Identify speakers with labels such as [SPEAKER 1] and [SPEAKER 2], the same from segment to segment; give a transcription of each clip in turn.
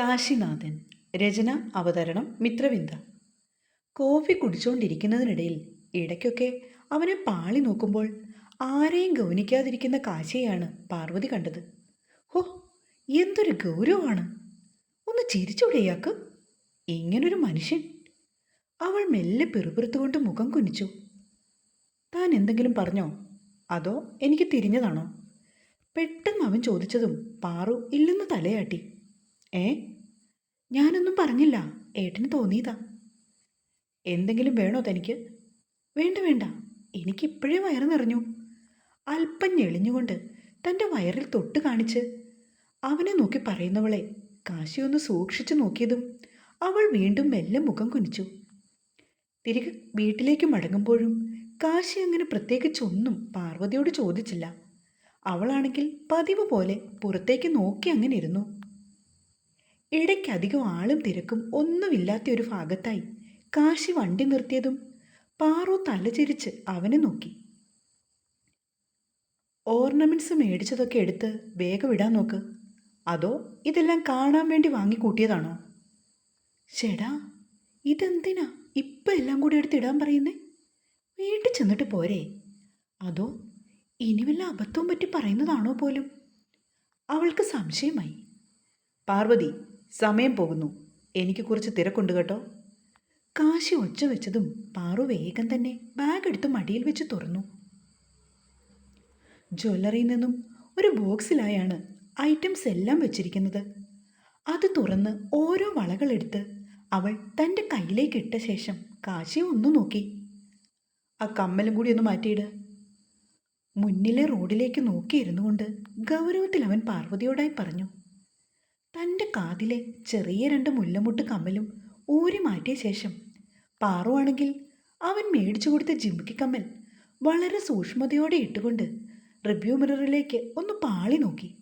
[SPEAKER 1] കാശിനാഥൻ. രചന അവതരണം മിത്രവിന്ദ. കോഫി കുടിച്ചുകൊണ്ടിരിക്കുന്നതിനിടയിൽ ഇടയ്ക്കൊക്കെ അവനെ പാളി നോക്കുമ്പോൾ ആരെയും ഗൗനിക്കാതിരിക്കുന്ന കാശിയെയാണ് പാർവതി കണ്ടത്. ഹോ എന്തൊരു ഗൗരവമാണ്. ഒന്ന് ചിരിച്ചൂടെ ഇയാൾക്ക്. ഇങ്ങനൊരു മനുഷ്യൻ. അവൾ മെല്ലെ പിറുപിറുത്തുകൊണ്ട് മുഖം കുനിച്ചു. താൻ എന്തെങ്കിലും പറഞ്ഞോ? അതോ എനിക്ക് തിരിഞ്ഞതാണോ? പെട്ടെന്ന് അവൻ ചോദിച്ചതും പാറു ഇല്ലെന്ന് തലയാട്ടി. ഏ? ഞാനൊന്നും പറഞ്ഞില്ല. ഏട്ടന് തോന്നിയതാ. എന്തെങ്കിലും വേണോ തനിക്ക്? വേണ്ട വേണ്ട. എനിക്കിപ്പോഴേ വയറ് നിറഞ്ഞു. അല്പം ഞെളിഞ്ഞുകൊണ്ട് തന്റെ വയറിൽ തൊട്ട് കാണിച്ച് അവനെ നോക്കി പറയുന്നവളെ കാശി ഒന്ന് സൂക്ഷിച്ചു നോക്കിയതും അവൾ വീണ്ടും മെല്ലെ മുഖം കുനിച്ചു. തിരികെ വീട്ടിലേക്ക് മടങ്ങുമ്പോഴും കാശി അങ്ങനെ പ്രത്യേകിച്ചൊന്നും പാർവതിയോട് ചോദിച്ചില്ല. അവളാണെങ്കിൽ പതിവ് പോലെ പുറത്തേക്ക് നോക്കി അങ്ങനെ ഇരുന്നു. ഇടയ്ക്കധികം ആളും തിരക്കും ഒന്നുമില്ലാത്ത ഒരു ഭാഗത്തായി കാശി വണ്ടി നിർത്തിയതും പാറു തലചിരിച്ച് അവനെ നോക്കി. ഓർണമെന്റ്സ് മേടിച്ചതൊക്കെ എടുത്ത് വേഗം ഇടാൻ നോക്ക്. അതോ ഇതെല്ലാം കാണാൻ വേണ്ടി വാങ്ങിക്കൂട്ടിയതാണോ ചേടാ ഇതെന്തിനാ ഇപ്പം എല്ലാം കൂടി എടുത്ത് ഇടാൻ പറയുന്നേ? വീട്ടിൽ ചെന്നിട്ട് പോരെ. അതോ ഇനി വല്ല അബദ്ധവും പറ്റി പറയുന്നതാണോ പോലും? അവൾക്ക് സംശയമായി. പാർവതി സമയം പോകുന്നു. എനിക്ക് കുറച്ച് തിരക്കുണ്ട് കേട്ടോ. കാശി ഒച്ച വെച്ചതും പാറു വേഗം തന്നെ ബാഗ് എടുത്ത് മടിയിൽ വെച്ച് തുറന്നു. ജ്വല്ലറിയിൽ നിന്നും ഒരു ബോക്സിലായാണ് ഐറ്റംസ് എല്ലാം വെച്ചിരിക്കുന്നത്. അത് തുറന്ന് ഓരോ വളകളെടുത്ത് അവൾ തന്റെ കയ്യിലേക്ക് ഇട്ട ശേഷം കാശി ഒന്ന് നോക്കി. ആ കമ്മലും കൂടി ഒന്ന് മാറ്റിയിട്. മുന്നിലെ റോഡിലേക്ക് നോക്കിയിരുന്നു കൊണ്ട് ഗൗരവത്തിൽ അവൻ പാർവതിയോടായി പറഞ്ഞു. തന്റെ കാതിലെ ചെറിയ രണ്ട് മുല്ലമുട്ട് കമ്മലും ഊരി മാറ്റിയ ശേഷം പാറുവാണെങ്കിൽ അവൻ മേടിച്ചു കൊടുത്ത ജിമിക്കി കമ്മൽ വളരെ സൂക്ഷ്മതയോടെ ഇട്ടുകൊണ്ട് റിവ്യൂ മിററിലേക്ക് ഒന്ന് പാളി നോക്കി.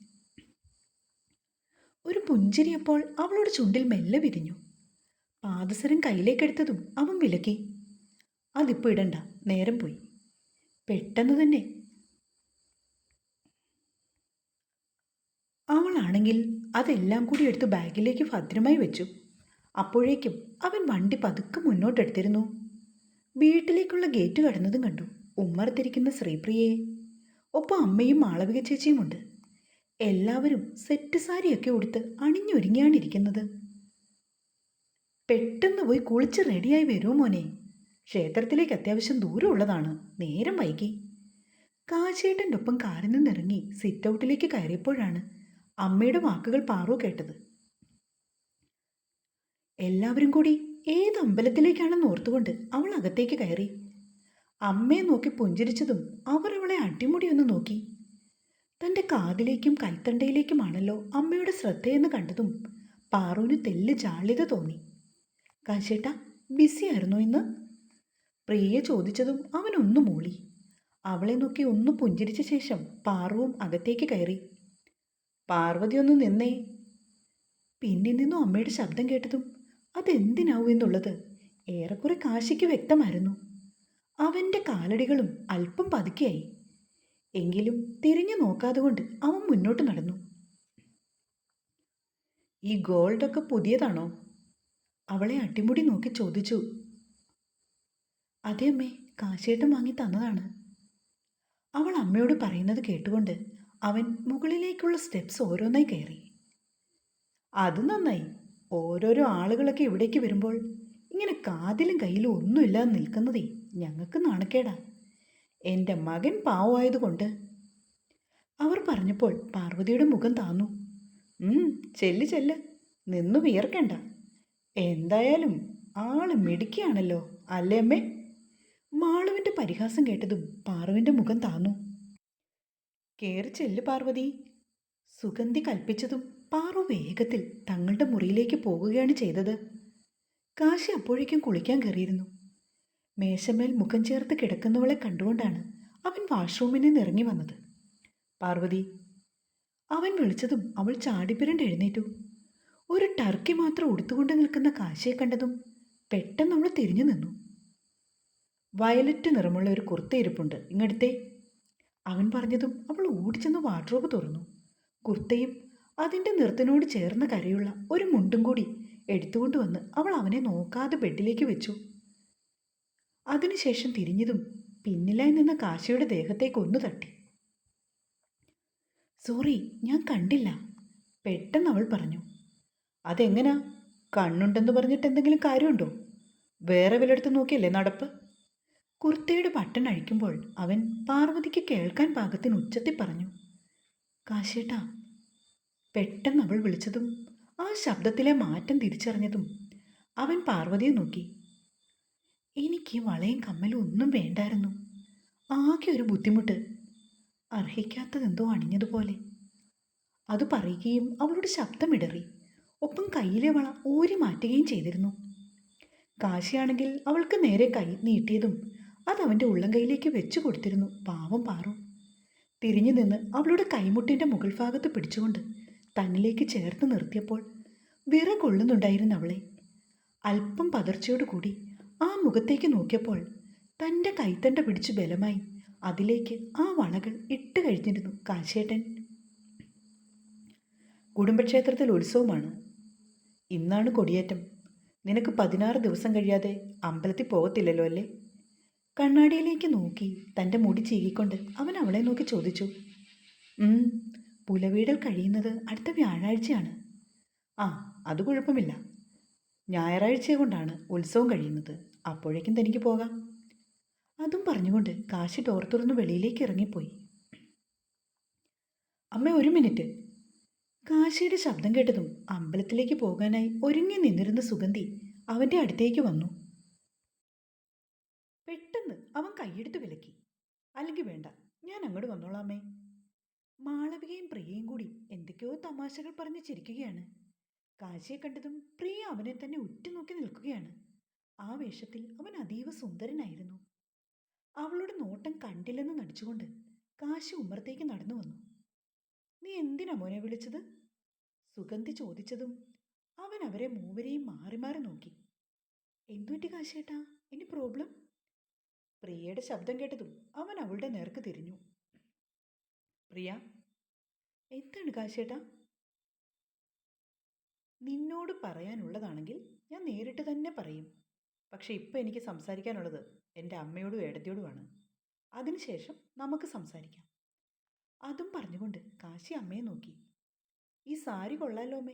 [SPEAKER 1] ഒരു പുഞ്ചിരിയപ്പോൾ അവളുടെ ചുണ്ടിൽ മെല്ലെ വിരിഞ്ഞു. പാദസരം കയ്യിലേക്കെടുത്തതും അവൻ വിലക്കി. അതിപ്പോൾ ഇടണ്ട നേരം പോയി. പെട്ടെന്ന് തന്നെ. അവളാണെങ്കിൽ അതെല്ലാം കൂടി എടുത്ത് ബാഗിലേക്ക് ഭദ്രമായി വെച്ചു. അപ്പോഴേക്കും അവൻ വണ്ടി പതുക്കെ മുന്നോട്ടെടുത്തിരുന്നു വീട്ടിലേക്കുള്ള ഗേറ്റ് കടന്നതും കണ്ടു. ഉമ്മറത്തിരിക്കുന്ന ശ്രീപ്രിയയെ ഒപ്പം അമ്മയും മാളവിക ചേച്ചിയുമുണ്ട്. എല്ലാവരും സെറ്റ് സാരിയൊക്കെ ഉടുത്ത് അണിഞ്ഞൊരുങ്ങിയാണ് ഇരിക്കുന്നത് പെട്ടെന്ന് പോയി കുളിച്ച് റെഡിയായി വരൂ മോനെ. ക്ഷേത്രത്തിലേക്ക് അത്യാവശ്യം ദൂരമുള്ളതാണ് നേരം വൈകി. കാശേട്ടന്റെ ഒപ്പം കാറിൽ നിന്നിറങ്ങി സിറ്റ് ഔട്ടിലേക്ക് കയറിയപ്പോഴാണ് അമ്മയുടെ വാക്കുകൾ പാറു കേട്ടത്. എല്ലാവരും കൂടി ഏത് അമ്പലത്തിലേക്കാണെന്ന് ഓർത്തുകൊണ്ട് അവൾ അകത്തേക്ക് കയറി. അമ്മയെ നോക്കി പുഞ്ചിരിച്ചതും അവർ അവളെ അടിമുടി ഒന്ന് നോക്കി. തന്റെ കാതിലേക്കും കൈത്തണ്ടയിലേക്കുമാണല്ലോ അമ്മയുടെ ശ്രദ്ധയെന്ന് കണ്ടതും പാറുവിന് തെല്ല് ജാള്യത തോന്നി. കാശേട്ട ബിസി ആയിരുന്നോ ഇന്ന്? പ്രിയ ചോദിച്ചതും അവനൊന്നു മൂളി. അവളെ നോക്കി ഒന്ന് പുഞ്ചിരിച്ച ശേഷം പാറുവും അകത്തേക്ക് കയറി. പാർവതി ഒന്ന് നിന്നേ. പിന്നിൽ നിന്നും അമ്മയുടെ ശബ്ദം കേട്ടതും അതെന്തിനാവും എന്നുള്ളത് ഏറെക്കുറെ കാശിക്ക് വ്യക്തമായിരുന്നു. അവന്റെ കാലടികളും അല്പം പതുക്കെയായി. എങ്കിലും തിരിഞ്ഞു നോക്കാതെ കൊണ്ട് അവൻ മുന്നോട്ട് നടന്നു. ഈ ഗോൾഡൊക്കെ പുതിയതാണോ? അവളെ അട്ടിമുടി നോക്കി ചോദിച്ചു. അതെ അമ്മേ കാശേട്ടം വാങ്ങി തന്നതാണ്. അവൾ അമ്മയോട് പറയുന്നത് കേട്ടുകൊണ്ട് അവൻ മുകളിലേക്കുള്ള സ്റ്റെപ്സ് ഓരോന്നായി കയറി. അത് നന്നായി. ഓരോരോ ആളുകളൊക്കെ ഇവിടേക്ക് വരുമ്പോൾ ഇങ്ങനെ കാതിലും കയ്യിലും ഒന്നുമില്ലാതെ നിൽക്കുന്നതേ ഞങ്ങൾക്ക് നാണക്കേടാ. എന്റെ മകൻ പാവമായതുകൊണ്ട് അവർ പറഞ്ഞപ്പോൾ പാർവതിയുടെ മുഖം താന്നു. ചെല്ല് ചെല്ല്. നിന്നു വിയർക്കണ്ട. എന്തായാലും ആൾ മിടുക്കിയാണല്ലോ അല്ലേ അമ്മേ? മാളുവിന്റെ പരിഹാസം കേട്ടതും പാറുവിന്റെ മുഖം താന്നു. കേറി ചെല്ലു പാർവതി സുഗന്ധി കൽപ്പിച്ചതും പാറു വേഗത്തിൽ തങ്ങളുടെ മുറിയിലേക്ക് പോകുകയാണ് ചെയ്തത്. കാശി അപ്പോഴേക്കും കുളിക്കാൻ കയറിയിരുന്നു. മേശമേൽ മുഖം ചേർത്ത് കിടക്കുന്നവളെ കണ്ടുകൊണ്ടാണ് അവൻ വാഷ്റൂമിൽ നിന്ന് ഇറങ്ങി വന്നത്. പാർവതി അവൻ വിളിച്ചതും അവൾ ചാടിപ്പിരണ്ട് എഴുന്നേറ്റു. ഒരു ടർക്കി മാത്രം ഉടുത്തുകൊണ്ട് നിൽക്കുന്ന കാശിയെ കണ്ടതും പെട്ടെന്ന് അവൾ തിരിഞ്ഞു നിന്നു. വയലറ്റ് നിറമുള്ള ഒരു കുർത്ത ഇരിപ്പുണ്ട്. ഇങ്ങടുത്തേ. അവൻ പറഞ്ഞതും അവൾ ഓടിച്ചെന്ന് വാർഡ്രോബ് തുറന്നു. കുർത്തയും അതിന്റെ നിറത്തിനോട് ചേർന്ന കരയുള്ള ഒരു മുണ്ടും കൂടി എടുത്തുകൊണ്ട് വന്ന് അവൾ അവനെ നോക്കാതെ ബെഡിലേക്ക് വെച്ചു. അതിനുശേഷം തിരിഞ്ഞതും പിന്നിലായി നിന്ന കാശിയുടെ ദേഹത്തേക്ക് ഒന്നു തട്ടി. സോറി ഞാൻ കണ്ടില്ല പെട്ടെന്ന് അവൾ പറഞ്ഞു. അതെങ്ങനാ? കണ്ണുണ്ടെന്ന് പറഞ്ഞിട്ട് എന്തെങ്കിലും കാര്യമുണ്ടോ? വേറെ വിലയെടുത്ത് നോക്കിയല്ലേ നടപ്പ്? കുർത്തയുടെ ബട്ടൺ അഴിക്കുമ്പോൾ അവൻ പാർവതിക്ക് കേൾക്കാൻ പാകത്തിന് ഉച്ചത്തിൽ പറഞ്ഞു കാശേട്ടാ പെട്ടെന്ന് അവൾ വിളിച്ചതും ആ ശബ്ദത്തിലെ മാറ്റം തിരിച്ചറിഞ്ഞതും അവൻ പാർവതിയെ നോക്കി. എനിക്ക് വളയും കമ്മലും ഒന്നും വേണ്ടായിരുന്നു. ആകെ ഒരു ബുദ്ധിമുട്ട്. അർഹിക്കാത്തതെന്തോ അണിഞ്ഞതുപോലെ. അത് പറയുകയും അവളുടെ ശബ്ദമിടറി ഒപ്പം കയ്യിലെ വള ഊരി മാറ്റുകയും ചെയ്തിരുന്നു. കാശിയാണെങ്കിൽ അവൾക്ക് നേരെ കൈ നീട്ടിയതും അത് അവന്റെ ഉള്ളം കൈയിലേക്ക് വെച്ചു കൊടുത്തിരുന്നു. പാവം പാറു. തിരിഞ്ഞു നിന്ന് അവളുടെ കൈമുട്ടിന്റെ മുകൾ ഭാഗത്ത് പിടിച്ചുകൊണ്ട് തന്നിലേക്ക് ചേർത്ത് നിർത്തിയപ്പോൾ വിറ കൊള്ളുന്നുണ്ടായിരുന്നു അവളെ. അല്പം പതർച്ചയോടുകൂടി ആ മുഖത്തേക്ക് നോക്കിയപ്പോൾ തന്റെ കൈത്തണ്ട പിടിച്ച് ബലമായി അതിലേക്ക് ആ വളകൾ ഇട്ട് കഴിഞ്ഞിരുന്നു കാശേട്ടൻ കുടുംബക്ഷേത്രത്തിൽ ഉത്സവമാണ്. ഇന്നാണ് കൊടിയേറ്റം. നിനക്ക് പതിനാറ് ദിവസം കഴിയാതെ അമ്പലത്തിൽ പോകത്തില്ലല്ലോ അല്ലേ? കണ്ണാടിയിലേക്ക് നോക്കി തന്റെ മുടി ചീകിക്കൊണ്ട് അവൻ അവളെ നോക്കി ചോദിച്ചു പുലവീടൽ കഴിയുന്നത് അടുത്ത വ്യാഴാഴ്ചയാണ്. ആ അത് കുഴപ്പമില്ല. ഞായറാഴ്ച കൊണ്ടാണ് ഉത്സവം കഴിയുന്നത്. അപ്പോഴേക്കും തനിക്ക് പോകാം. അതും പറഞ്ഞുകൊണ്ട് കാശി ഡോർ തുറന്ന് വെളിയിലേക്ക് ഇറങ്ങിപ്പോയി. അമ്മ ഒരു മിനിറ്റ്. കാശിയുടെ ശബ്ദം കേട്ടതും അമ്പലത്തിലേക്ക് പോകാനായി ഒരുങ്ങി നിന്നിരുന്ന സുഗന്ധി അവന്റെ അടുത്തേക്ക് വന്നു. അവൻ കൈയെടുത്ത് വിലക്കി. അല്ലെങ്കിൽ വേണ്ട ഞാൻ അങ്ങോട്ട് വന്നോളാമേ മാളവികയും പ്രിയയും കൂടി എന്തൊക്കെയോ തമാശകൾ പറഞ്ഞ് ചിരിക്കുകയാണ്. കാശിയെ കണ്ടതും പ്രിയ അവനെ തന്നെ ഉറ്റുനോക്കി നിൽക്കുകയാണ്. ആ വേഷത്തിൽ അവൻ അതീവ സുന്ദരനായിരുന്നു. അവളുടെ നോട്ടം കണ്ടില്ലെന്ന് നടിച്ചുകൊണ്ട് കാശി ഉമ്മറത്തേക്ക് നടന്നു വന്നു. നീ എന്തിനാ മോനെ വിളിച്ചത്? സുഗന്ധി ചോദിച്ചതും അവൻ അവരെ മൂവരെയും മാറി മാറി നോക്കി. എന്തുപറ്റി കാശേട്ടാ ഇനി പ്രോബ്ലം പ്രിയയുടെ ശബ്ദം കേട്ടതും അവൻ അവളുടെ നേർക്ക് തിരിഞ്ഞു. പ്രിയ എന്താണ് കാശേട്ടാ? നിന്നോട് പറയാനുള്ളതാണെങ്കിൽ ഞാൻ നേരിട്ട് തന്നെ പറയും. പക്ഷെ ഇപ്പം എനിക്ക് സംസാരിക്കാനുള്ളത് എന്റെ അമ്മയോടും ഏടത്തിയോടുമാണ്. അതിനുശേഷം നമുക്ക് സംസാരിക്കാം. അതും പറഞ്ഞുകൊണ്ട് കാശി അമ്മയെ നോക്കി. ഈ സാരി കൊള്ളാലോ അമ്മേ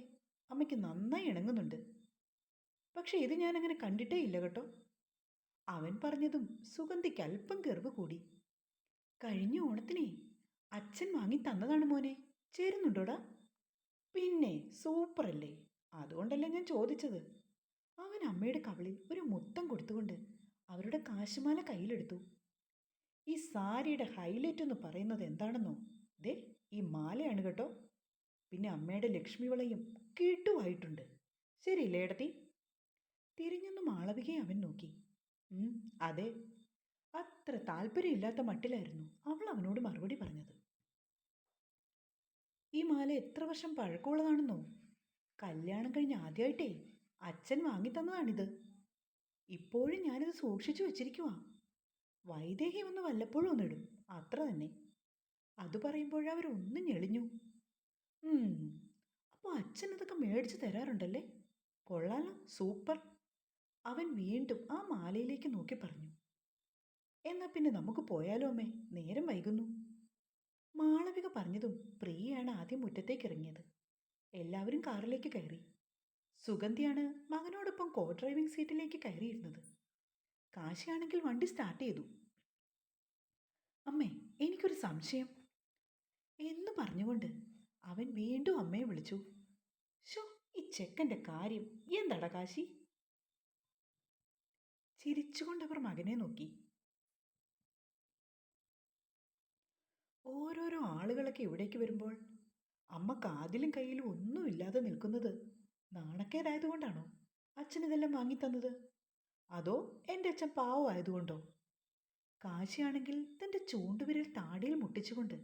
[SPEAKER 1] അമ്മയ്ക്ക് നന്നായി ഇണങ്ങുന്നുണ്ട്. പക്ഷേ ഇത് ഞാനങ്ങനെ കണ്ടിട്ടേ ഇല്ല കേട്ടോ. അവൻ പറഞ്ഞതും സുഗന്ധിക്ക് അല്പം കെറിവ് കൂടി. കഴിഞ്ഞ ഓണത്തിനെ അച്ഛൻ വാങ്ങി തന്നതാണ് മോനെ. ചേരുന്നുണ്ടോടാ? പിന്നെ സൂപ്പറല്ലേ? അതുകൊണ്ടല്ലേ ഞാൻ ചോദിച്ചത്. അവൻ അമ്മയുടെ കവളിൽ ഒരു മുത്തം കൊടുത്തുകൊണ്ട് അവരുടെ കാശുമാല കയ്യിലെടുത്തു. ഈ സാരിയുടെ ഹൈലൈറ്റ് എന്ന് പറയുന്നത് എന്താണെന്നോ? ദേ ഈ മാലയാണ് കേട്ടോ. പിന്നെ അമ്മയുടെ ലക്ഷ്മി വളയും കിട്ടുമായിട്ടുണ്ട്. ശരിയില്ലേ ഏടത്തി? തിരിഞ്ഞൊന്നും ആളവികെ അവൻ നോക്കി. "ഉം, അതെ. അത്ര താല്പര്യമില്ലാത്ത മട്ടിലായിരുന്നു അവൾ അവനോട് മറുപടി പറഞ്ഞത്. ഈ മാല എത്ര വർഷം പഴക്കമുള്ളതാണെന്നോ? കല്യാണം കഴിഞ്ഞ് ആദ്യമായിട്ടേ അച്ഛൻ വാങ്ങിത്തന്നതാണിത്. ഇപ്പോഴും ഞാനിത് സൂക്ഷിച്ചു വെച്ചിരിക്കുവാ. വൈദേഹി ഒന്ന് വല്ലപ്പോഴും ഒന്നിടും അത്ര തന്നെ. അത് പറയുമ്പോഴവരൊന്നും ഞെളിഞ്ഞു. ഉം, അപ്പോൾ അച്ഛൻ ഇതൊക്കെ മേടിച്ച് തരാറുണ്ടല്ലേ? കൊള്ളാലോ സൂപ്പർ. അവൻ വീണ്ടും ആ മാലയിലേക്ക് നോക്കി പറഞ്ഞു. എന്നാ പിന്നെ നമുക്ക് പോയാലോ അമ്മേ? നേരം വൈകുന്നു. മാളവിക പറഞ്ഞതും പ്രിയയാണ് ആദ്യം മുറ്റത്തേക്ക് ഇറങ്ങിയത്. എല്ലാവരും കാറിലേക്ക് കയറി. സുഗന്ധിയാണ് മകനോടൊപ്പം കോ ഡ്രൈവിംഗ് സീറ്റിലേക്ക് കയറിയിരുന്നത്. കാശിയാണെങ്കിൽ വണ്ടി സ്റ്റാർട്ട് ചെയ്തു. അമ്മേ എനിക്കൊരു സംശയം. എന്ന് പറഞ്ഞുകൊണ്ട് അവൻ വീണ്ടും അമ്മയെ വിളിച്ചു. ഷോ ഈ ചെക്കന്റെ കാര്യം എന്താടാ കാശി? ചിരിച്ചുകൊണ്ടവർ മകനെ നോക്കി. ഓരോരോ ആളുകളൊക്കെ ഇവിടേക്ക് വരുമ്പോൾ അമ്മ കാതിലും കയ്യിലും ഒന്നുമില്ലാതെ നിൽക്കുന്നത് നാണക്കേടായതുകൊണ്ടാണോ? അച്ഛൻ ഇതെല്ലാം വാങ്ങിത്തന്നത് അതോ എന്റെ അച്ഛൻ പാവമായതുകൊണ്ടോ കാശിയാണെങ്കിൽ തന്റെ ചൂണ്ടുവിരൽ താടിയിൽ മുട്ടിച്ചുകൊണ്ട്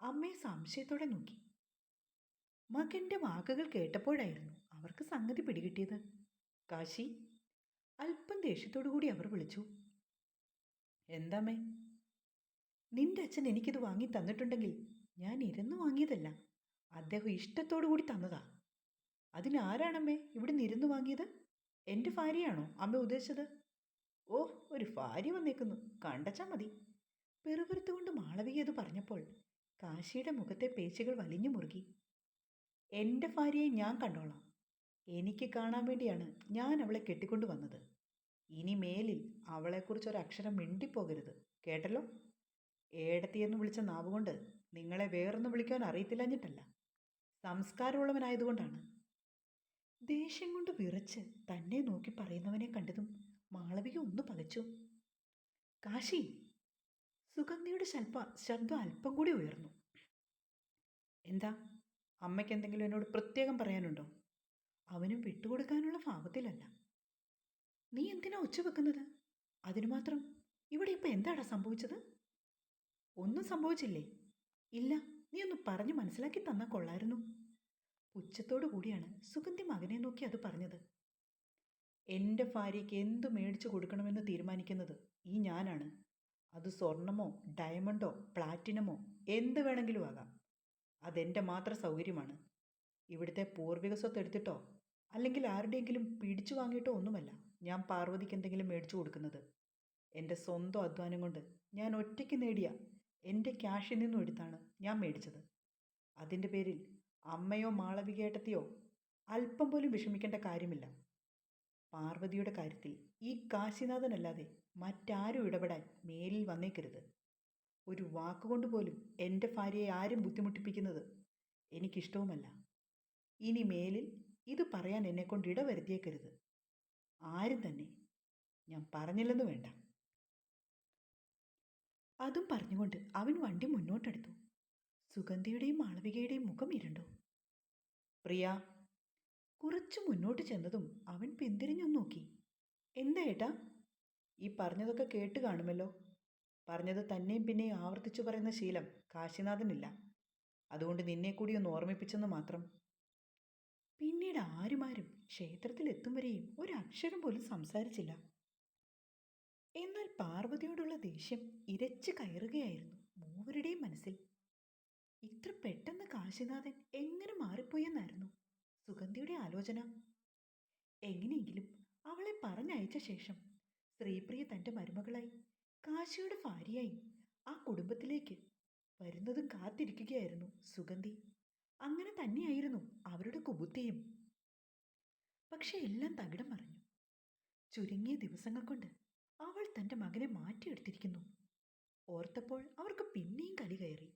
[SPEAKER 1] അമ്മയെ സംശയത്തോടെ നോക്കി. മകന്റെ വാക്കുകൾ കേട്ടപ്പോഴായിരുന്നു അവർക്ക് സംഗതി പിടികിട്ടിയത്. കാശി അല്പം ദേഷ്യത്തോടു കൂടി അവർ വിളിച്ചു. എന്താമേ നിന്റെ അച്ഛൻ എനിക്കിത് വാങ്ങി തന്നിട്ടുണ്ടെങ്കിൽ ഞാൻ ഇരുന്ന് വാങ്ങിയതല്ല. അദ്ദേഹം ഇഷ്ടത്തോടു കൂടി തന്നതാ. അതിനാരാണമ്മേ ഇവിടെ നിരുന്ന് വാങ്ങിയത്? എന്റെ ഭാര്യയാണോ അമ്മ ഉദ്ദേശിച്ചത്? ഓ ഒരു ഭാര്യ വന്നേക്കുന്നു. കണ്ടച്ചാ മതി. പെറുപെറുത്തുകൊണ്ട് മാളവിക അത് പറഞ്ഞപ്പോൾ കാശിയുടെ മുഖത്തെ പേച്ചുകൾ വലിഞ്ഞു മുറുകി. എന്റെ ഭാര്യയെ ഞാൻ കണ്ടോളാം. എനിക്ക് കാണാൻ വേണ്ടിയാണ് ഞാൻ അവളെ കെട്ടിക്കൊണ്ടു വന്നത്. ഇനി മേലിൽ അവളെക്കുറിച്ച് ഒരക്ഷരം മിണ്ടിപ്പോകരുത് കേട്ടല്ലോ? ഏടത്തിയെന്ന് വിളിച്ച നാവുകൊണ്ട് നിങ്ങളെ വേറൊന്നും വിളിക്കാൻ അറിയത്തില്ലഞ്ഞിട്ടല്ല. സംസ്കാരമുള്ളവനായതുകൊണ്ടാണ്. ദേഷ്യം കൊണ്ട് വിറച്ച് തന്നെ നോക്കി പറയുന്നവനെ കണ്ടതും മാളവിക ഒന്ന് പകച്ചു കാശി! സുഗന്ധിയുടെ ശൽപ ശബ്ദം അല്പം കൂടി ഉയർന്നു. എന്താ? അമ്മയ്ക്ക് എന്തെങ്കിലും എന്നോട് പ്രത്യേകം പറയാനുണ്ടോ? അവനും വിട്ടുകൊടുക്കാനുള്ള ഭാവത്തിലല്ല. നീ എന്തിനാ ഒച്ച വെക്കുന്നത്? അതിനു മാത്രം ഇവിടെ ഇപ്പം എന്താടാ സംഭവിച്ചത്? ഒന്നും സംഭവിച്ചില്ലേ? ഇല്ല നീ ഒന്ന് പറഞ്ഞു മനസ്സിലാക്കി തന്നാൽ കൊള്ളായിരുന്നു. പുച്ഛത്തോടു കൂടിയാണ് സുഗന്ധി മകനെ നോക്കി അത് പറഞ്ഞത്. എന്റെ ഭാര്യയ്ക്ക് എന്തു മേടിച്ചു കൊടുക്കണമെന്ന് തീരുമാനിക്കുന്നത് ഈ ഞാനാണ്. അത് സ്വർണമോ ഡയമണ്ടോ പ്ലാറ്റിനമോ എന്ത് വേണമെങ്കിലും ആകാം. അതെന്റെ മാത്രം സൗകര്യമാണ്. ഇവിടുത്തെ പൂർവിക സ്വത്ത് എടുത്തിട്ടോ? അല്ലെങ്കിൽ ആരുടെയെങ്കിലും പിടിച്ചു വാങ്ങിയിട്ടോ ഒന്നുമല്ല. ഞാൻ പാർവതിക്ക് എന്തെങ്കിലും മേടിച്ചു കൊടുക്കുന്നത്. എന്റെ സ്വന്തം അധ്വാനം കൊണ്ട് ഞാൻ ഒറ്റയ്ക്ക് നേടിയ എന്റെ ക്യാഷിൽ നിന്നും എടുത്താണ് ഞാൻ മേടിച്ചത്. അതിന്റെ പേരിൽ അമ്മയോ മാളവികേട്ടത്തെയോ അല്പം പോലും വിഷമിക്കേണ്ട കാര്യമില്ല. പാർവതിയുടെ കാര്യത്തിൽ ഈ കാശിനാഥനല്ലാതെ മറ്റാരും ഇടപെടാൻ മേലിൽ വന്നേക്കരുത്. ഒരു വാക്കുകൊണ്ട് പോലും എന്റെ ഭാര്യയെ ആരും ബുദ്ധിമുട്ടിപ്പിക്കുന്നത് എനിക്കിഷ്ടവുമല്ല. ഇനി മേലിൽ ഇത് പറയാൻ എന്നെക്കൊണ്ട് ഇടവരുത്തിയേക്കരുത്. ആരും തന്നെ. ഞാൻ പറഞ്ഞില്ലെന്ന് വേണ്ട. അതും പറഞ്ഞുകൊണ്ട് അവൻ വണ്ടി മുന്നോട്ടെടുത്തു. സുഗന്ധിയുടെയും മാളവികയുടെയും മുഖം ഇരുണ്ടു. പ്രിയ കുറച്ചു മുന്നോട്ട് ചെന്നതും അവൻ പിന്തിരിഞ്ഞു നോക്കി. എന്താ ഏട്ടാ? ഈ പറഞ്ഞതൊക്കെ കേട്ട് കാണുമല്ലോ. പറഞ്ഞത് തന്നെയും പിന്നെയും ആവർത്തിച്ചു പറയുന്ന ശീലം കാശിനാഥനില്ല. അതുകൊണ്ട് നിന്നെ കൂടി ഒന്ന് ഓർമ്മിപ്പിച്ചെന്ന് മാത്രം. പിന്നീട് ആരുമാരും ക്ഷേത്രത്തിൽ എത്തും വരെയും ഒരക്ഷരം പോലും സംസാരിച്ചില്ല. എന്നാൽ പാർവതിയോടുള്ള ദേഷ്യം ഇരച്ചു കയറുകയായിരുന്നു മൂവരുടെയും മനസ്സിൽ. ഇത്ര പെട്ടെന്ന് കാശിനാഥൻ എങ്ങനെ മാറിപ്പോയെന്നായിരുന്നു സുഗന്ധിയുടെ ആലോചന. എങ്ങനെയെങ്കിലും അവളെ പറഞ്ഞയച്ച ശേഷം ശ്രീപ്രിയ തന്റെ മരുമകളായി കാശിയുടെ ഭാര്യയായി ആ കുടുംബത്തിലേക്ക് വരുന്നതും കാത്തിരിക്കുകയായിരുന്നു സുഗന്ധി. അങ്ങനെ തന്നെയായിരുന്നു അവരുടെ കുബുദ്ധിയും. പക്ഷെ എല്ലാം തകിടം മറിഞ്ഞു. ചുരുങ്ങിയ ദിവസങ്ങൾ കൊണ്ട് അവൾ തന്റെ മകനെ മാറ്റിയെടുത്തിരിക്കുന്നു. ഓർത്തപ്പോൾ അവർക്ക് പിന്നെയും കലി കയറി.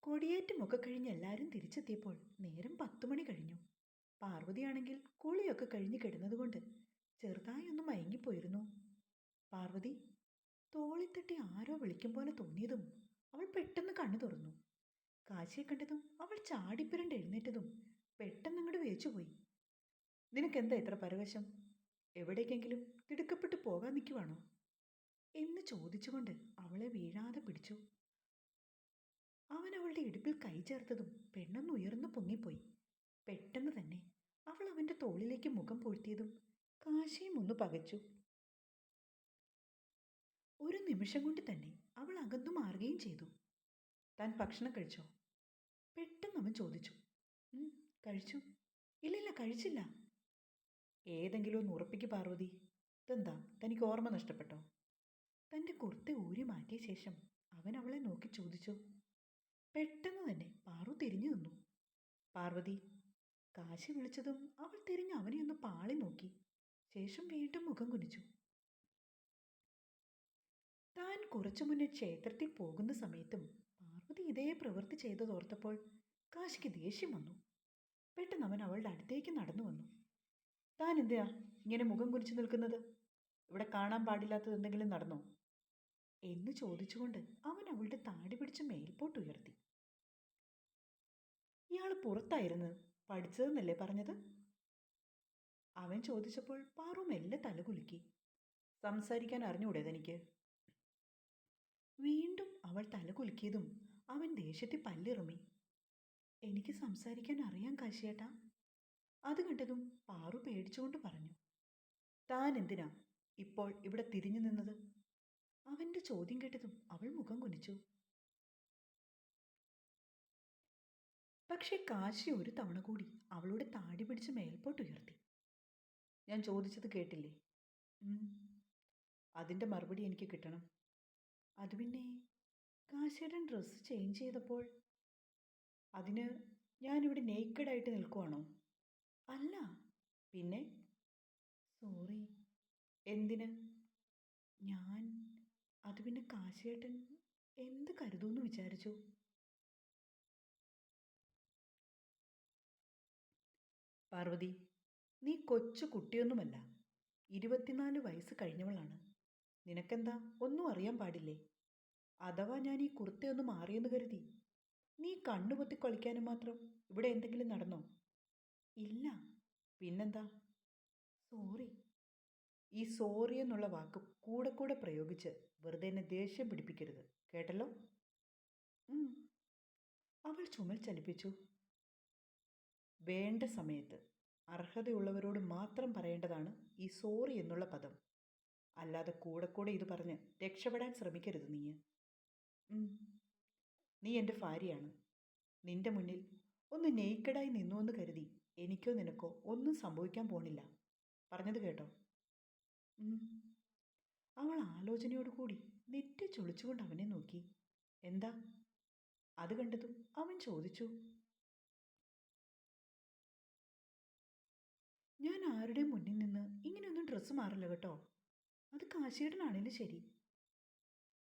[SPEAKER 1] കൊടിയേറ്റുമൊക്കെ കഴിഞ്ഞ് എല്ലാവരും തിരിച്ചെത്തിയപ്പോൾ നേരം പത്തു മണി കഴിഞ്ഞു. പാർവതിയാണെങ്കിൽ കുളിയൊക്കെ കഴിഞ്ഞ് കിടന്നതുകൊണ്ട് ചെറുതായി ഒന്ന് മയങ്ങിപ്പോയിരുന്നു. പാർവതി തോളിത്തട്ടി ആരോ വിളിക്കും പോലെ തോന്നിയതും അവൾ പെട്ടെന്ന് കണ്ണു തുറന്നു. കാശിയെ കണ്ടതും അവൾ ചാടിപ്പിരണ്ട് എഴുന്നേറ്റതും പെട്ടെന്ന് അങ്ങോട്ട് വേച്ചുപോയി നിനക്കെന്താ ഇത്ര പരവശം? എവിടേക്കെങ്കിലും തിടുക്കപ്പെട്ട് പോകാൻ നിൽക്കുവാണോ എന്ന് ചോദിച്ചുകൊണ്ട് അവളെ വീഴാതെ പിടിച്ചു. അവൻ അവളുടെ ഇടുപ്പിൽ കൈ ചേർത്തതും പെണ്ണൊന്ന് ഉയർന്നു പൊങ്ങിപ്പോയി. പെട്ടെന്ന് തന്നെ അവൾ അവന്റെ തോളിലേക്ക് മുഖം പൊഴ്ത്തിയതും കാശിയും ഒന്ന് പകച്ചു. ഒരു നിമിഷം കൊണ്ട് തന്നെ അവൾ അകന്നു മാറുകയും ചെയ്തു. താൻ ഭക്ഷണം കഴിച്ചോ? പെട്ടെന്ന് അവൻ ചോദിച്ചു "ഉം, കഴിച്ചു? ഇല്ലില്ല കഴിച്ചില്ല. ഏതെങ്കിലും ഒന്ന് ഉറപ്പിക്ക് പാർവതി. ഇതെന്താ തനിക്ക് ഓർമ്മ നഷ്ടപ്പെട്ടോ? തന്റെ കുർത്ത ഊരി മാറ്റിയ ശേഷം അവൻ അവളെ നോക്കി ചോദിച്ചു. പെട്ടെന്ന് തന്നെ പാറു തിരിഞ്ഞു നിന്നു. പാർവതി കാശി വിളിച്ചതും അവൾ തിരിഞ്ഞ് അവനെ ഒന്ന് പാളി നോക്കി. ശേഷം വീണ്ടും മുഖം കുനിച്ചു. താൻ കുറച്ചു മുന്നേ ക്ഷേത്രത്തിൽ പോകുന്ന സമയത്തും പാർവതി ഇതേ പ്രവൃത്തി ചെയ്തതോർത്തപ്പോൾ കാശിക്ക് ദേഷ്യം വന്നു. പെട്ടെന്ന് അവൻ അവളുടെ അടുത്തേക്ക് നടന്നു വന്നു. താൻ എന്തിനാ ഇങ്ങനെ മുഖം കുരിച്ചു നിൽക്കുന്നത്? ഇവിടെ കാണാൻ പാടില്ലാത്തത് എന്തെങ്കിലും നടന്നോ? എന്ന് ചോദിച്ചുകൊണ്ട് അവൻ അവളുടെ താടി പിടിച്ച് മേൽപോട്ട് ഉയർത്തി. ഇയാൾ പുറത്തായിരുന്നു. പഠിച്ചതെന്നല്ലേ പറഞ്ഞത്? അവൻ ചോദിച്ചപ്പോൾ പാറു മെല്ലെ തലകുലുക്കി. സംസാരിക്കാൻ അറിഞ്ഞുകൂടേതെനിക്ക് തനിക്ക് വീണ്ടും അവൾ തലകുലുക്കിയതും അവൻ ദേഷ്യത്തിൽ പല്ലിറുമി. എനിക്ക് സംസാരിക്കാൻ അറിയാം കാശിയേട്ടാ. അത് കണ്ടതും പാറു പേടിച്ചുകൊണ്ട് പറഞ്ഞു. താൻ എന്തിനാ ഇപ്പോൾ ഇവിടെ തിരിഞ്ഞു നിന്നത്? അവന്റെ ചോദ്യം കേട്ടതും അവൾ മുഖം കുനിച്ചു. പക്ഷെ കാശി ഒരു തവണ കൂടി അവളുടെ താടി പിടിച്ച് മേൽപോട്ടുയർത്തി ഞാൻ ചോദിച്ചത് കേട്ടില്ലേ? അതിന്റെ മറുപടി എനിക്ക് കിട്ടണം. അത് പിന്നെ? കാശിയുടെ ഡ്രസ്സ് ചേഞ്ച് ചെയ്തപ്പോൾ അതിന് ഞാനിവിടെ നേക്കഡായിട്ട് നിൽക്കുവാണോ? അല്ല. പിന്നെ? സോറി എന്തിന്? ഞാൻ അത് പിന്നെ കാശേട്ടൻ എന്ത് കരുതുമെന്ന് വിചാരിച്ചു? പാർവതി നീ കൊച്ചു കുട്ടിയൊന്നുമല്ല. ഇരുപത്തിനാല് വയസ്സ് കഴിഞ്ഞവളാണ്. നിനക്കെന്താ? ഒന്നും അറിയാൻ പാടില്ലേ? അഥവാ ഞാൻ ഈ കുർത്തയൊന്ന് മാറിയെന്ന് കരുതി. നീ കണ്ണുപൊത്തി കളിക്കാനും മാത്രം ഇവിടെ എന്തെങ്കിലും നടന്നോ? ഇല്ല. പിന്നെന്താ? സോറി. ഈ സോറി എന്നുള്ള വാക്ക് കൂടെ കൂടെ പ്രയോഗിച്ച് വെറുതെ എന്നെ ദേഷ്യം പിടിപ്പിക്കരുത്. കേട്ടല്ലോ? അവൾ ചുമൽ ചലിപ്പിച്ചു. വേണ്ട സമയത്ത് അർഹതയുള്ളവരോട് മാത്രം പറയേണ്ടതാണ് ഈ സോറി എന്നുള്ള പദം. അല്ലാതെ കൂടെ കൂടെ ഇത് പറഞ്ഞ് രക്ഷപ്പെടാൻ ശ്രമിക്കരുത് നീ. നീ എന്റെ ഭാര്യയാണ്. നിന്റെ മുന്നിൽ ഒന്ന് നെയ്ക്കടായി നിന്നു എന്ന് കരുതി. എനിക്കോ നിനക്കോ ഒന്നും സംഭവിക്കാൻ പോണില്ല. പറഞ്ഞത് കേട്ടോ. അവൾ ആലോചനയോടുകൂടി നെറ്റി ചൊളിച്ചുകൊണ്ട് അവനെ നോക്കി. എന്താ? അത് കണ്ടതും അവൻ ചോദിച്ചു. ഞാൻ ആരുടെ മുന്നിൽ നിന്ന് ഇങ്ങനെയൊന്നും ഡ്രസ്സ് മാറില്ല കേട്ടോ. അത് കാശിയേട്ടനാണേലും ശരി.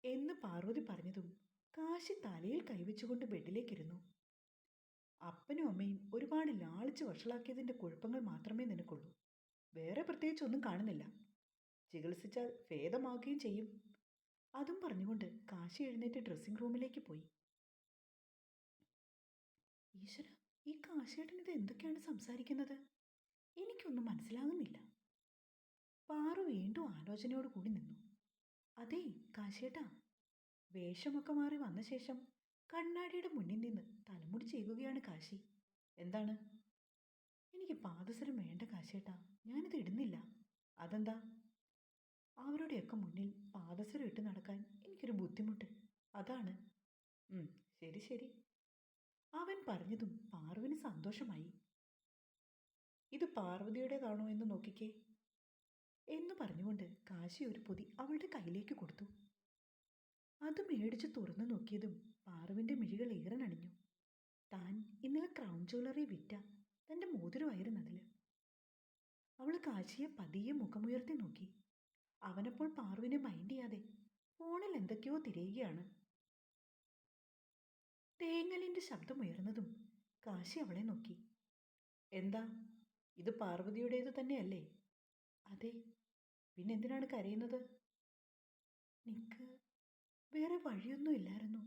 [SPEAKER 1] എന്ന് പാർവതി പറഞ്ഞതും കാശി തലയിൽ കൈവച്ചുകൊണ്ട് ബെഡിലേക്കിരുന്നു. അപ്പനും അമ്മയും ഒരുപാട് ലാളിച്ച് വഷളാക്കിയതിന്റെ കുഴപ്പങ്ങൾ മാത്രമേ നിനക്കുള്ളൂ. വേറെ പ്രത്യേകിച്ച് ഒന്നും കാണുന്നില്ല. ചികിത്സിച്ചാൽ ഭേദമാവുകയും ചെയ്യും. അതും പറഞ്ഞുകൊണ്ട് കാശി എഴുന്നേറ്റ് ഡ്രസ്സിംഗ് റൂമിലേക്ക് പോയി. ഈശ്വര ഈ കാശേട്ടൻ ഇത് എന്തൊക്കെയാണ് സംസാരിക്കുന്നത്? എനിക്കൊന്നും മനസ്സിലാകുന്നില്ല. പാറു വീണ്ടും ആലോചനയോട് കൂടി നിന്നു. അതേ കാശേട്ടാ വേഷമൊക്കെ മാറി വന്ന ശേഷം കണ്ണാടിയുടെ മുന്നിൽ നിന്ന് തലമുടി ചെയ്യുകയാണ് കാശി. എന്താണ്? എനിക്ക് പാദസരം വേണ്ട കാശേട്ടാ ഞാനിത് ഇടുന്നില്ല. അതെന്താ? അവരുടെയൊക്കെ മുന്നിൽ പാദസരം ഇട്ട് നടക്കാൻ എനിക്കൊരു ബുദ്ധിമുട്ട്. അതാണ്. ശരി ശരി. അവൻ പറഞ്ഞതും പാർവിന് സന്തോഷമായി. ഇത് പാർവതിയുടേതാണോ എന്ന് നോക്കിക്കേ. എന്ന് പറഞ്ഞുകൊണ്ട് കാശി ഒരു പൊതി അവളുടെ കയ്യിലേക്ക് കൊടുത്തു. അത് മേടിച്ച് തുറന്നു നോക്കിയതും പാറുവിന്റെ മിഴികൾ ഏറനണിഞ്ഞു താൻ ഇന്നലെ ക്രൗൺ ജ്വല്ലറി വിറ്റ തന്റെ മോതിരമായിരുന്നു അതിൽ അവൾ കാശിയെ പതിയെ മുഖമുയർത്തി നോക്കി. അവനപ്പോൾ പാറുവിനെ മൈൻഡ് ചെയ്യാതെ ഫോണിൽ എന്തൊക്കെയോ തിരയുകയാണ്. തേങ്ങലിന്റെ ശബ്ദമുയർന്നതും കാശി അവളെ നോക്കി. എന്താ? ഇത് പാർവതിയുടേത് തന്നെയല്ലേ? അതെ പിന്നെന്തിനാണ് കരയുന്നത്? നിക്ക് വേറെ വഴിയൊന്നും ഇല്ലായിരുന്നു.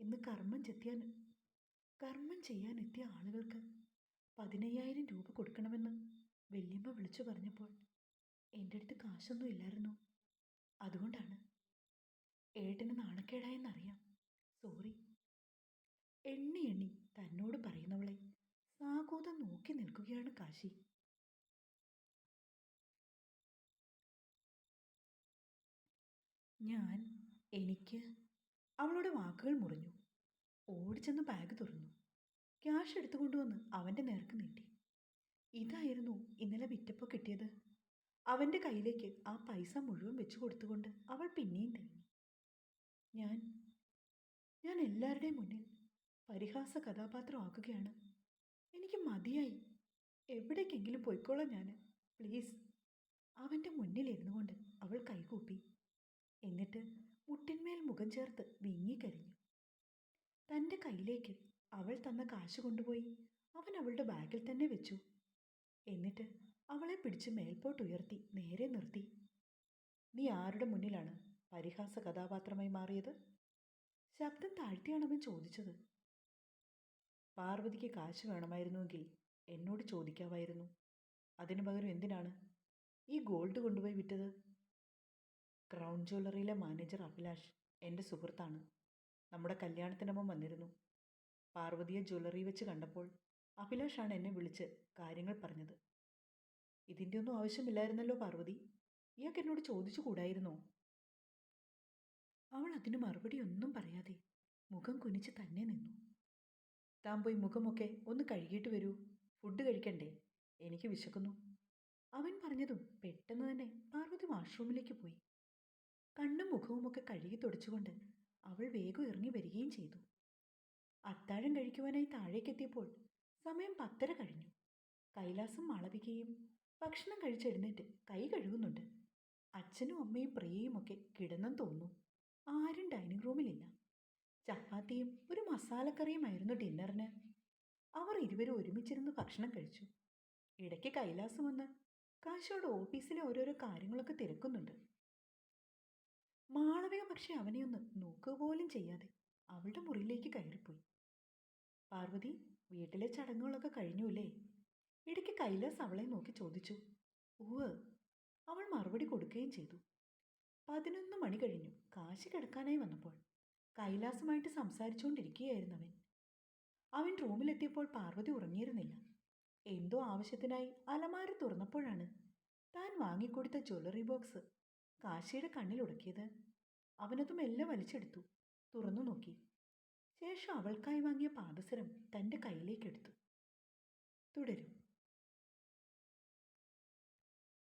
[SPEAKER 1] ഇന്ന് കർമ്മം ചെത്തിയാൻ കർമ്മം ചെയ്യാൻ എത്തിയ ആളുകൾക്ക് പതിനയ്യായിരം രൂപ കൊടുക്കണമെന്ന് വല്യമ്മ വിളിച്ചു പറഞ്ഞപ്പോൾ എന്റെ അടുത്ത് കാശൊന്നും ഇല്ലായിരുന്നു. അതുകൊണ്ടാണ്. ഏട്ടന് നാണക്കേടായെന്നറിയാം. സോറി. എണ്ണി എണ്ണി തന്നോട് പറയുന്നവളെ സാഗോതം നോക്കി നിൽക്കുകയാണ് കാശി. ഞാൻ എനിക്ക് അവളുടെ വാക്കുകൾ മുറിഞ്ഞു. ഓടിച്ചെന്ന് ബാഗ് തുറന്നു. ക്യാഷ് എടുത്തുകൊണ്ടുവന്ന് അവന്റെ നേർക്ക് നീട്ടി. ഇതായിരുന്നു ഇന്നലെ വിറ്റപ്പോൾ കിട്ടിയത്. അവന്റെ കയ്യിലേക്ക് ആ പൈസ മുഴുവൻ വെച്ചു കൊടുത്തുകൊണ്ട് അവൾ പിന്നെയും തേങ്ങി ഞാൻ ഞാൻ എല്ലാവരുടെയും മുന്നിൽ പരിഹാസ കഥാപാത്രമാക്കുകയാണ് എനിക്ക് മതിയായി. എവിടേക്കെങ്കിലും പോയിക്കോളാം ഞാൻ പ്ലീസ് അവന്റെ മുന്നിലിരുന്നു കൊണ്ട് അവൾ കൈകൂപ്പി. എന്നിട്ട് മുട്ടിന്മേൽ മുഖം ചേർത്ത് വിങ്ങിക്കരിഞ്ഞു തന്റെ കയ്യിലേക്ക് അവൾ തന്ന കാശ് കൊണ്ടുപോയി അവൻ അവളുടെ ബാഗിൽ തന്നെ വെച്ചു. എന്നിട്ട് അവളെ പിടിച്ച് മേൽപോട്ട് ഉയർത്തി നേരെ നിർത്തി. നീ ആരുടെ മുന്നിലാണ് പരിഹാസ കഥാപാത്രമായി മാറിയത്? ശബ്ദം താഴ്ത്തിയാണ് അവൻ ചോദിച്ചത്. പാർവതിക്ക് കാശ് വേണമായിരുന്നുവെങ്കിൽ എന്നോട് ചോദിക്കാമായിരുന്നു അതിനു പകരം എന്തിനാണ്? ഈ ഗോൾഡ് കൊണ്ടുപോയി വിറ്റത്? ക്രൗൺ ജ്വല്ലറിയിലെ മാനേജർ അഭിലാഷ് എന്റെ സുഹൃത്താണ്. നമ്മുടെ കല്യാണത്തിനമ്മ വന്നിരുന്നു. പാർവതിയെ ജ്വല്ലറി വെച്ച് കണ്ടപ്പോൾ അഭിലാഷാണ് എന്നെ വിളിച്ച് കാര്യങ്ങൾ പറഞ്ഞത്. ഇതിന്റെ ഒന്നും ആവശ്യമില്ലായിരുന്നല്ലോ പാർവതി. ഇയാൾക്ക് എന്നോട് ചോദിച്ചു കൂടായിരുന്നോ? അവൾ അതിന് മറുപടി ഒന്നും പറയാതെ മുഖം കുനിച്ച് തന്നെ നിന്നു. താൻ പോയി മുഖമൊക്കെ ഒന്ന് കഴുകിയിട്ട് വരൂ. ഫുഡ് കഴിക്കണ്ടേ? എനിക്ക് വിശക്കുന്നു. അവൻ പറഞ്ഞതും പെട്ടെന്ന് തന്നെ പാർവതി വാഷ്റൂമിലേക്ക് പോയി. കണ്ണും മുഖവുമൊക്കെ കഴുകി തുടച്ചുകൊണ്ട് അവൾ വേഗം ഇറങ്ങി വരികയും ചെയ്തു. അത്താഴം കഴിക്കുവാനായി താഴേക്കെത്തിയപ്പോൾ സമയം പത്തര കഴിഞ്ഞു. കൈലാസം മാളവികയും ഭക്ഷണം കഴിച്ചെഴുന്നേറ്റ് കൈ കഴുകുന്നുണ്ട്. അച്ഛനും അമ്മയും പ്രിയയും ഒക്കെ കിടന്നെന്ന് തോന്നുന്നു. ആരും ഡൈനിങ് റൂമിലില്ല. ചപ്പാത്തിയും ഒരു മസാലക്കറിയുമായിരുന്നു ഡിന്നറിന്. അവർ ഇരുവരും ഒരുമിച്ചിരുന്ന് ഭക്ഷണം കഴിച്ചു. ഇടയ്ക്ക് കൈലാസം വന്ന് കാശോട് ഓഫീസിലെ ഓരോരോ കാര്യങ്ങളൊക്കെ തിരക്കുന്നുണ്ട്. മാളവിക പക്ഷെ അവനെ ഒന്ന് നോക്കുക പോലും ചെയ്യാതെ അവളുടെ മുറിയിലേക്ക് കയറിപ്പോയി. പാർവതി വീട്ടിലെ ചടങ്ങുകളൊക്കെ കഴിഞ്ഞൂല്ലേ ഇടയ്ക്ക് കൈലാസ് അവളെ നോക്കി ചോദിച്ചു. ഉവ് അവൾ മറുപടി കൊടുക്കുകയും ചെയ്തു. പതിനൊന്ന് മണി കഴിഞ്ഞു. കാശി കിടക്കാനായി വന്നപ്പോൾ കൈലാസുമായിട്ട് സംസാരിച്ചുകൊണ്ടിരിക്കുകയായിരുന്നു അവൻ. അവൻ റൂമിലെത്തിയപ്പോൾ പാർവതി ഉറങ്ങിയിരുന്നില്ല. എന്തോ ആവശ്യത്തിനായി അലമാര തുറന്നപ്പോഴാണ് താൻ വാങ്ങിക്കൊടുത്ത ജ്വല്ലറി ബോക്സ് കാശിയുടെ കണ്ണിലുടക്കിയത് അവനതും എല്ലാം വലിച്ചെടുത്തു. തുറന്നു നോക്കി. ശേഷം അവൾക്കായി വാങ്ങിയ പാദസരം തന്റെ കയ്യിലേക്കെടുത്തു തുടരും.